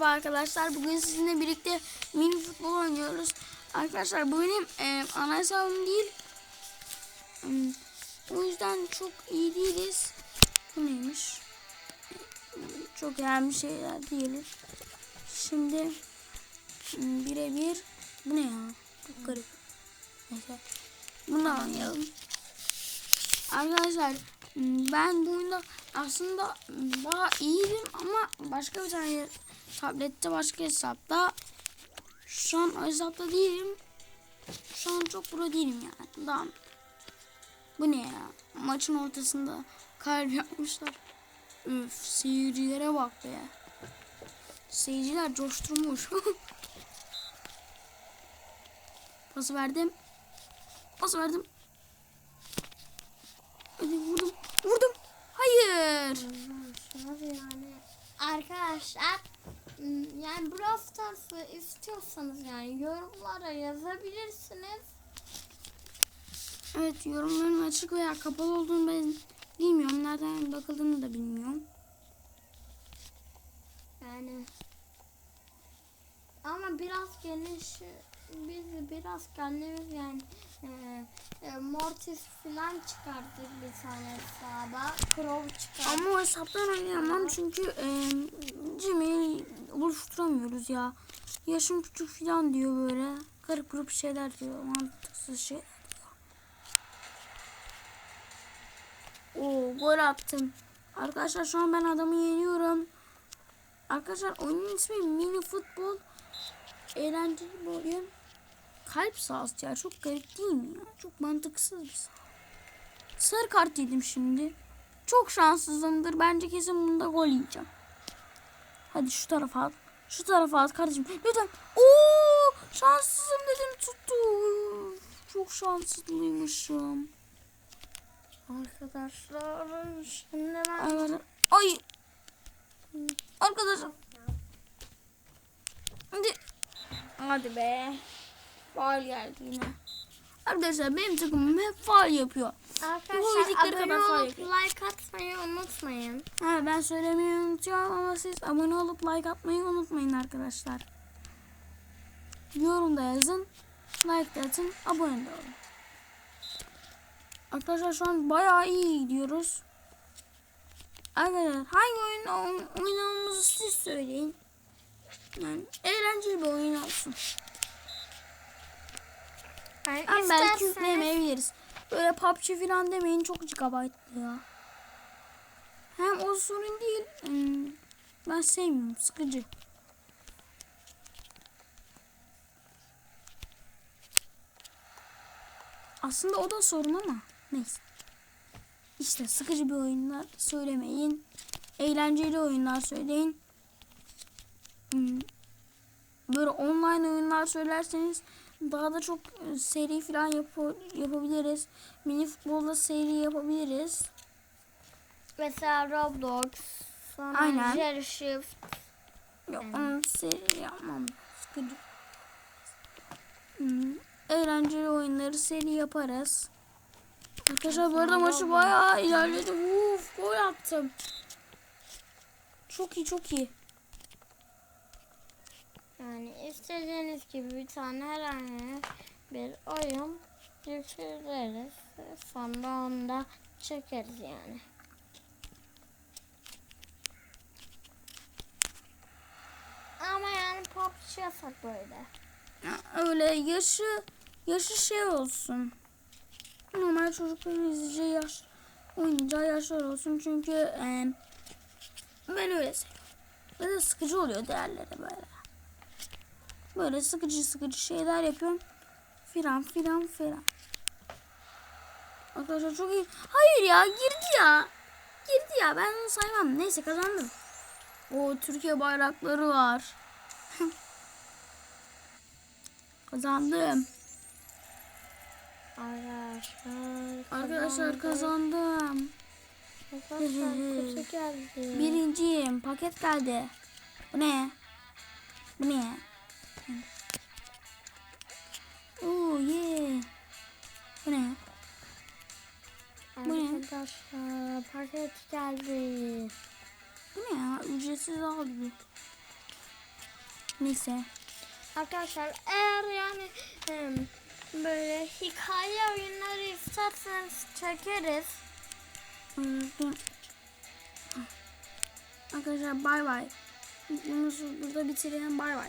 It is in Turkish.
Merhaba arkadaşlar. Bugün sizinle birlikte mini futbol oynuyoruz. Arkadaşlar bu benim e, ana hesabım değil. Hmm, O yüzden çok iyi değiliz. Bu neymiş? Çok önemli şeyler değiliz. Şimdi hmm, birebir bu ne ya? Çok garip. Neyse. Bunu oynayalım. Arkadaşlar hmm, ben bu oyunda aslında daha iyiydim ama başka bir tane tablette başka hesapta şu an o hesapta değilim. Şu an çok pro değilim yani. Daha bu ne ya? Maçın ortasında kalp yapmışlar. Üf seyircilere bak be. Seyirciler coşturmuş. Pas verdim. Pas verdim. Hadi vurdum. Vurdum. Hayır. Yani arkadaşlar yani Brawl Stars'ı istiyorsanız yani yorumlara yazabilirsiniz. Evet yorumların açık veya kapalı olduğunu ben bilmiyorum. Nereden bakıldığını da bilmiyorum. Yani ama biraz geniş biz biraz kendimiz yani e, e, Mortis falan çıkarttık bir tane hesaba. Crow çıkarttık. Ama o hesaptan oynayamam çünkü e, Gmail oluşturamıyoruz ya. Yaşım küçük falan diyor böyle. Garip grup şeyler diyor. Mantıksız şeyler diyor. Oo gol attım. Arkadaşlar şu an ben adamı yeniyorum. Arkadaşlar oyunun ismi mini futbol. Eğlenceli bir oyun. Kalp sahası ya çok garip değil mi ya? Çok mantıksız bir. Sarı kart yedim şimdi. Çok şanssızımdır. Bence kesin bunda gol yiyeceğim. Hadi şu tarafa at. Şu tarafa at kardeşim. Lütfen. Oo, şanssızım dedim tuttu. Çok şanslıymışım. Arkadaşlar şimdi ben. Ay. Arkadaşlar. Hadi. Hadi be. Faal geldi yine. Arkadaşlar benim takımım hep faal yapıyor. Arkadaşlar abone olup like atmayı unutmayın. Ha, ben söylemeyi unutuyorum ama siz abone olup like atmayı unutmayın arkadaşlar. Yorumda yazın. Like de atın. Abone de olun. Arkadaşlar şu an bayağı iyi gidiyoruz. Arkadaşlar hangi oyun oyn- oynamamızı siz söyleyin. Yani eğlenceli bir oyun olsun. Ama belki isterseniz. Böyle PUBG falan demeyin çok gigabaytlı ya. Hem o sorun değil. hmm, Ben sevmiyorum sıkıcı. Aslında o da sorun ama neyse. İşte sıkıcı bir oyunlar söylemeyin. Eğlenceli oyunlar söyleyin. Hmm, Böyle online oyunlar söylerseniz daha da çok e, seri falan yap- yapabiliriz. Mini futbolda seri yapabiliriz. mesela Roblox, sonra Aynen. Jerry Shift. Yok onu seri yapmam. Sıkıcı. Hmm, Eğlenceli oyunları seri yaparız. Arkadaşlar bu arada maçı bayağı ilerledi. Uf gol attım. Çok iyi çok iyi. Yani istediğiniz gibi bir tane herhangi bir oyun yükleriz. Sonra onu da çekeriz yani. Ama yani PUBG yasak böyle. Öyle yaşı yaşı şey olsun. Normal çocukların izleyeceği yaş oynayacağı yaşlar olsun çünkü e, ben öyle seviyorum. Ve de sıkıcı oluyor değerleri böyle. Böyle sıkıcı sıkıcı şeyler yapıyorum. Filan filan filan. Arkadaşlar çok iyi. Hayır ya girdi ya. Girdi ya ben onu saymam. Neyse kazandım. O Türkiye bayrakları var. Kazandım. Arkadaşlar. Arkadaşlar kazandım. Arkadaşlar geldi. Birinciyim. Paket geldi. Bu ne? Bu ne? Oo yeah. Bu ne? bu ne? Arkadaşlar paket geldi. Bu ne ya? Ücretsiz aldı. Neyse. Arkadaşlar eğer yani böyle hikaye oyunları isterseniz çekeriz. Unuttum. Arkadaşlar bay bay. Videomuzu burada bitirelim bay bay.